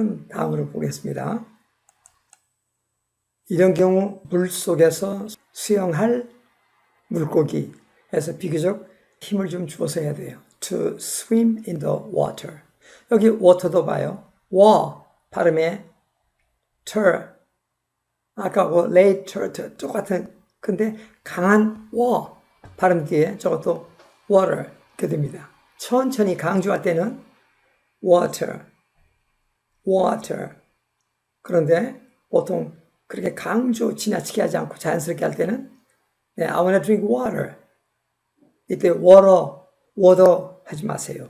그럼 다음으로 보겠습니다. 이런 경우 물 속에서 수영할 물고기 해서 비교적 힘을 좀 주어서 해야 돼요. To swim in the water. 여기 water도 봐요. 와 발음에 ter 아까하고 later to 똑같은 근데 강한 와 발음 뒤에 저것도 water 이렇게 됩니다. 천천히 강조할 때는 water, water. 그런데 보통 그렇게 강조 지나치게 하지 않고 자연스럽게 할 때는 네, I wanna drink water. 이때 water, water 하지 마세요.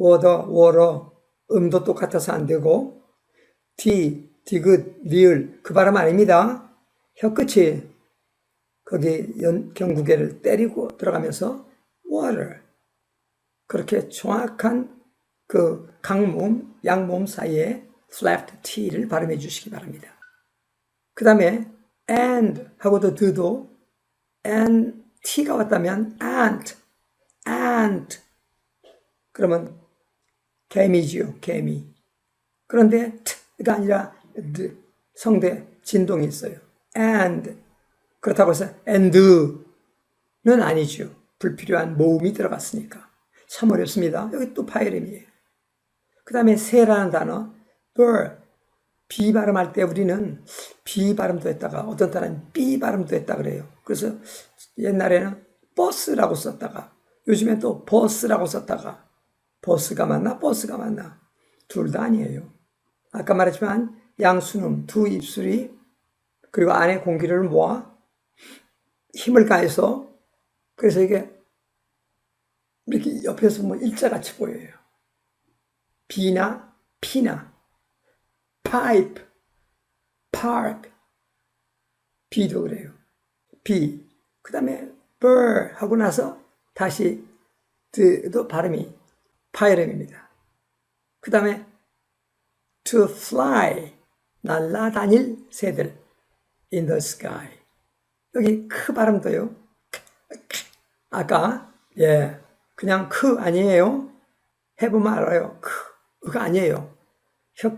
water, water. 음도 똑같아서 안 되고 D, 디귿, 리을 그 발음 아닙니다. 혀끝이 거기 연, 경구개를 때리고 들어가면서 water. 그렇게 정확한 그 강몸, 양몸 사이에 flat t를 발음해 주시기 바랍니다. 그 다음에 and 하고도 드도 and t가 왔다면 ant, ant 그러면 개미지요, 개미. 그런데 t가 아니라 the, 성대 진동이 있어요. and 그렇다고 해서 and는 아니죠. 불필요한 모음이 들어갔으니까. 참 어렵습니다. 여기 또 파이렘이에요. 그 다음에 새라는 단어, bird. B 발음할 때 우리는 B 발음도 했다가 어떤 단어는 B 발음도 했다 그래요. 그래서 옛날에는 버스라고 썼다가 요즘엔 또 버스라고 썼다가 버스가 맞나 버스가 맞나 둘 다 아니에요. 아까 말했지만 양수놈 두 입술이 그리고 안에 공기를 모아 힘을 가해서 그래서 이게 이렇게 옆에서 뭐 일자같이 보여요. B나 P나 pipe, park, B도 그래요. B. 그 다음에 burr 하고 나서 다시 드도 발음이 파이렘입니다. 그 다음에 to fly, 날아다닐 새들 in the sky. 여기 크 발음도요. 아까 예 그냥 크 아니에요. 해보면 알아요. 크 가 아니에요. 혀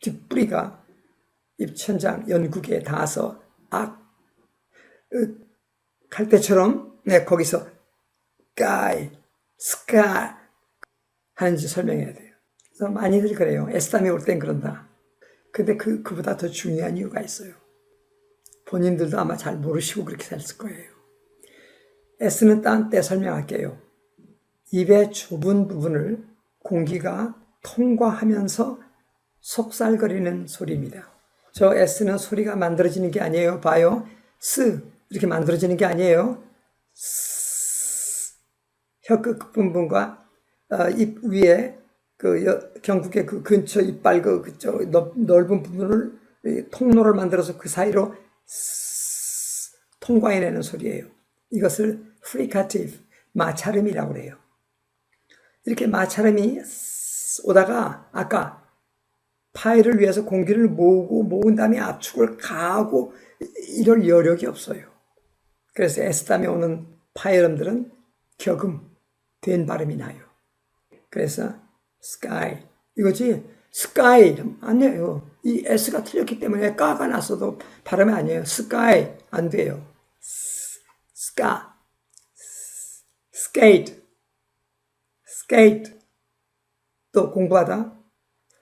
뒷뿌리가 입천장 연구기에 닿아서 악, 윽, 할 때처럼 네, 거기서 sky, sky 하는지 설명해야 돼요. 그래서 많이들 그래요. 에스담이 올땐 그런다. 근데 그, 그보다 더 중요한 이유가 있어요. 본인들도 아마 잘 모르시고 그렇게 살을 거예요. S는 딴 때 설명할게요. 입의 좁은 부분을 공기가 통과하면서 속살거리는 소리입니다. 저 S는 소리가 만들어지는 게 아니에요. 봐요. 스 이렇게 만들어지는 게 아니에요. 혀끝 부분과 어, 입 위에 그 여, 경국의 그 근처 이빨 그 그쪽 넓은 부분을 통로를 만들어서 그 사이로 통과해내는 소리예요. 이것을 프리카티브 마찰음이라고 그래요. 이렇게 마찰음이 오다가 아까 파일을 위해서 공기를 모으고 모은 다음에 압축을 가하고 이럴 여력이 없어요. 그래서 S담에 오는 파일음들은 격음 된 발음이 나요. 그래서 sky 이거지 sky 아니에요. 이 S가 틀렸기 때문에 까가 났어도 발음이 아니에요. sky 안 돼요. sky skate skate 또 공부하다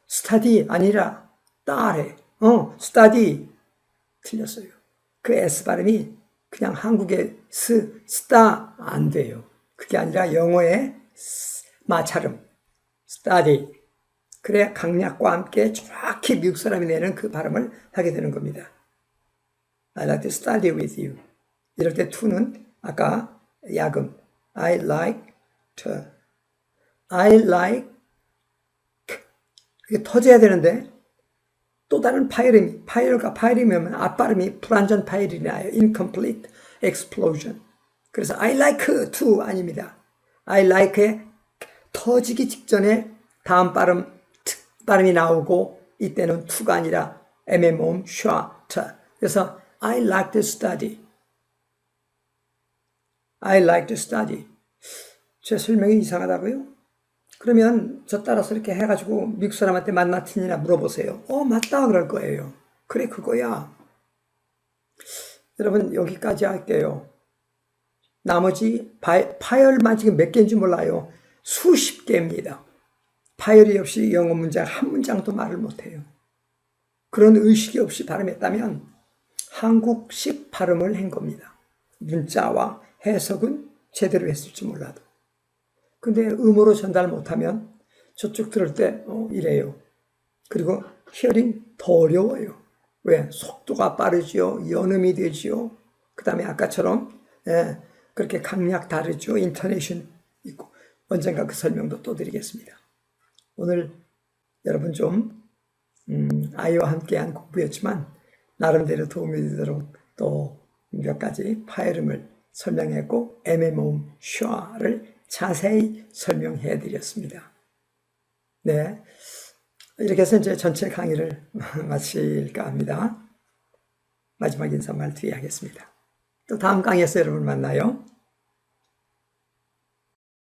스타디 아니라 따래. 어, 스타디 틀렸어요. 그 S 발음이 그냥 한국의 스, 스타 안 돼요. 그게 아니라 영어의 마찰음, 스타디. 그래야 강약과 함께 정확히 미국 사람이 내는 그 발음을 하게 되는 겁니다. I like to study with you. 이럴 때 to는 아까 야금. I like to. I like 이게 터져야 되는데 또 다른 파일이 파일과 파일이면 앞발음이 불완전 파일이 나요. incomplete explosion. 그래서 I like to 아닙니다. I like에 터지기 직전에 다음 발음 트 발음이 나오고 이때는 to가 아니라 애매모음 short. 그래서 I like to study. I like to study. 제 설명이 이상하다고요? 그러면 저 따라서 이렇게 해가지고 미국 사람한테 만나틴이나 물어보세요. 어, 맞다. 그럴 거예요. 그래, 그거야. 여러분, 여기까지 할게요. 나머지 파, 파열만 지금 몇 개인지 몰라요. 수십 개입니다. 파열이 없이 영어 문장 한 문장도 말을 못해요. 그런 의식이 없이 발음했다면 한국식 발음을 한 겁니다. 문자와 해석은 제대로 했을지 몰라도. 근데 음으로 전달 못하면 저쪽 들을 때 어, 이래요. 그리고 히어링 더 어려워요. 왜? 속도가 빠르지요. 연음이 되지요. 그 다음에 아까처럼 예, 그렇게 강약 다르죠. 인터네이션 있고 언젠가 그 설명도 또 드리겠습니다. 오늘 여러분 좀 음, 아이와 함께한 공부였지만 나름대로 도움이 되도록 또 몇 가지 파이름을 설명했고 MMO음 슈아를 자세히 설명해 드렸습니다. 네. 이렇게 해서 이제 전체 강의를 마칠까 합니다. 마지막 인사말 뒤에 하겠습니다. 또 다음 강의에서 여러분 만나요.